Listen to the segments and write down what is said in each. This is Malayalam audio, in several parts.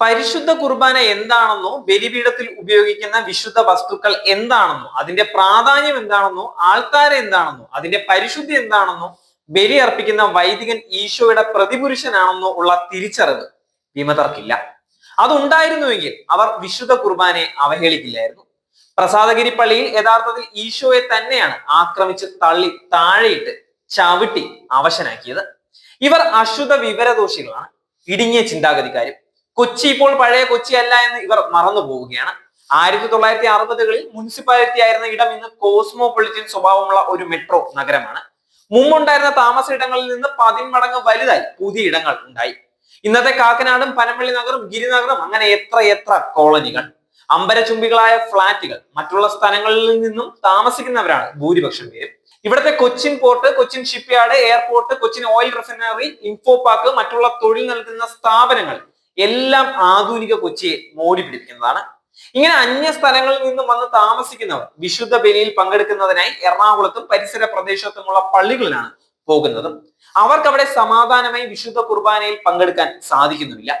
പരിശുദ്ധ കുർബാന എന്താണെന്നോ ബലിപീഠത്തിൽ ഉപയോഗിക്കുന്ന വിശുദ്ധ വസ്തുക്കൾ എന്താണെന്നോ അതിന്റെ പ്രാധാന്യം എന്താണെന്നോ ആൾക്കാരെ എന്താണെന്നോ അതിന്റെ പരിശുദ്ധി എന്താണെന്നോ ബലി അർപ്പിക്കുന്ന വൈദികൻ ഈശോയുടെ പ്രതിപുരുഷനാണെന്നോ ഉള്ള തിരിച്ചറിവ് വിമതർക്കില്ല അതുണ്ടായിരുന്നുവെങ്കിൽ അവർ വിശുദ്ധ കുർബാനയെ അവഹേളിക്കില്ലായിരുന്നു. പ്രസാദഗിരി പള്ളിയിൽ യഥാർത്ഥത്തിൽ ഈശോയെ തന്നെയാണ് ആക്രമിച്ച് തള്ളി താഴെയിട്ട് ചവിട്ടി അവശനാക്കിയത്. ഇവർ അശുദ്ധ വിവരദോഷികളാണ് ഇടുങ്ങിയ ചിന്താഗതിക്കാരും കൊച്ചി ഇപ്പോൾ പഴയ കൊച്ചി അല്ല എന്ന് ഇവർ മറന്നു പോവുകയാണ്. ആയിരത്തി തൊള്ളായിരത്തി അറുപതുകളിൽ മുനിസിപ്പാലിറ്റി ആയിരുന്ന ഇടം ഇന്ന് കോസ്മോപൊളിറ്റൻ സ്വഭാവമുള്ള ഒരു മെട്രോ നഗരമാണ്. മുമ്പുണ്ടായിരുന്ന താമസ ഇടങ്ങളിൽ നിന്ന് പതിന്മടങ്ങ് വലുതായി പുതിയ ഇടങ്ങൾ ഉണ്ടായി. ഇന്നത്തെ കാക്കനാടും പനമ്പള്ളി നഗറും ഗിരിനഗറും അങ്ങനെ എത്ര എത്ര കോളനികൾ. അമ്പരചുംബികളായ ഫ്ളാറ്റുകൾ. മറ്റുള്ള സ്ഥലങ്ങളിൽ നിന്നും താമസിക്കുന്നവരാണ് ഭൂരിപക്ഷം പേരും. ഇവിടുത്തെ Cochin port Cochin shipyard airport Cochin oil refinery info park മറ്റുള്ള തൊഴിൽ നൽകുന്ന സ്ഥാപനങ്ങൾ എല്ലാം ആധുനിക കൊച്ചിയെ മോടി പിടിപ്പിക്കുന്നതാണ്. ഇങ്ങനെ അന്യ സ്ഥലങ്ങളിൽ നിന്നും വന്ന് താമസിക്കുന്നവർ വിശുദ്ധ ബലിയിൽ പങ്കെടുക്കുന്നതിനായി എറണാകുളത്തും പരിസര പ്രദേശത്തുമുള്ള പള്ളികളിലാണ് പോകുന്നതും. അവർക്ക് അവിടെ സമാധാനമായി വിശുദ്ധ കുർബാനയിൽ പങ്കെടുക്കാൻ സാധിക്കുന്നുമില്ല.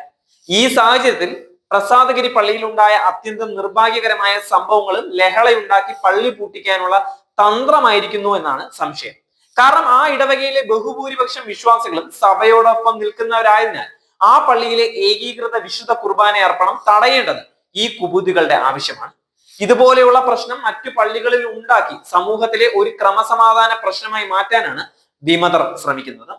ഈ സാഹചര്യത്തിൽ പ്രസാദഗിരി പള്ളിയിലുണ്ടായ അത്യന്തം നിർഭാഗ്യകരമായ സംഭവങ്ങളും ലഹളയുണ്ടാക്കി പള്ളി പൂട്ടിക്കാനുള്ള തന്ത്രമായിരിക്കുന്നു എന്നാണ് സംശയം. കാരണം ആ ഇടവകയിലെ ബഹുഭൂരിപക്ഷം വിശ്വാസികളും സഭയോടൊപ്പം നിൽക്കുന്നവരായതിനാൽ ആ പള്ളിയിലെ ഏകീകൃത വിശുദ്ധ കുർബാന അർപ്പണം തടയേണ്ടത് ഈ കുബുദ്ധികളുടെ ആവശ്യമാണ്. ഇതുപോലെയുള്ള പ്രശ്നം മറ്റു പള്ളികളിൽ ഉണ്ടാക്കി സമൂഹത്തിലെ ഒരു ക്രമസമാധാന പ്രശ്നമായി മാറ്റാനാണ് വിമതർ ശ്രമിക്കുന്നത്.